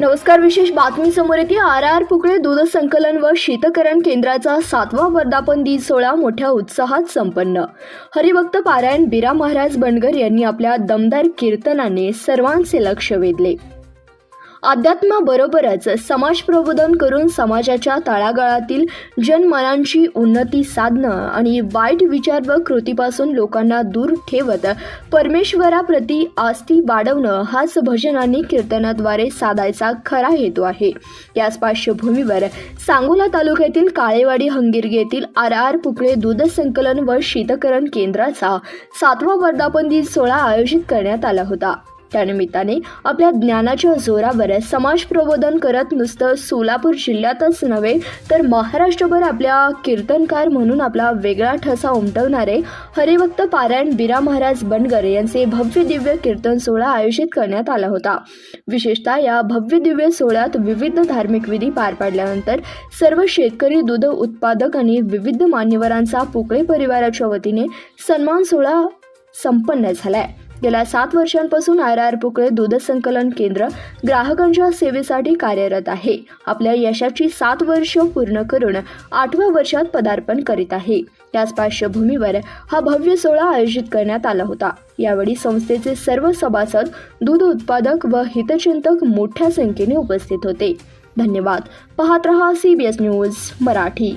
नमस्कार विशेष बातमी समोर येते. आर आर पुकळे दूध संकलन व शीतकरण केंद्राचा सातवा वर्धापन दिन सोहळा मोठ्या उत्साहात संपन्न. हरिभक्त पारायण बिरा महाराज बनगर यांनी आपल्या दमदार कीर्तनाने सर्वांचे लक्ष वेधले. अध्यात्माबरोबरच समाज प्रबोधन करून समाजाच्या तळागाळातील जनमनांची उन्नती साधणं आणि वाईट विचार व कृतीपासून लोकांना दूर ठेवत परमेश्वराप्रती आस्ती वाढवणं हाच भजन आणि कीर्तनाद्वारे साधायचा खरा हेतू आहे. याच पार्श्वभूमीवर सांगोला तालुक्यातील काळेवाडी हंगिरगेतील येथील आर आर पुकळे दूध संकलन व शीतकरण केंद्राचा सातवा वर्धापन दिन सोहळा आयोजित करण्यात आला होता. त्यानिमित्ताने आपल्या ज्ञानाच्या जोरावर समाज प्रबोधन करत नुसतं सोलापूर जिल्ह्यातच नव्हे तर महाराष्ट्रभर आपल्या कीर्तनकार म्हणून आपला वेगळा ठसा उमटवणारे हरिभक्त पारायण बिरा महाराज बनगर यांचे भव्य दिव्य कीर्तन सोहळा आयोजित करण्यात आला होता. विशेषतः या भव्य दिव्य सोहळ्यात विविध धार्मिक विधी पार पाडल्यानंतर सर्व शेतकरी दूध उत्पादक आणि विविध मान्यवरांचा पोकळे परिवाराच्या वतीने सन्मान सोहळा संपन्न झालाय. गेल्या सात वर्षांपासून आर आर पुकळे दूध संकलन केंद्र ग्राहकांच्या सेवेसाठी कार्यरत आहे. आपल्या यशाची सात वर्ष पूर्ण करून आठव्या वर्षात पदार्पण करीत आहे. त्याच पार्श्वभूमीवर हा भव्य सोहळा आयोजित करण्यात आला होता. यावेळी संस्थेचे सर्व सभासद दूध उत्पादक व हितचिंतक मोठ्या संख्येने उपस्थित होते. धन्यवाद. पाहत रहा C B S news Marathi.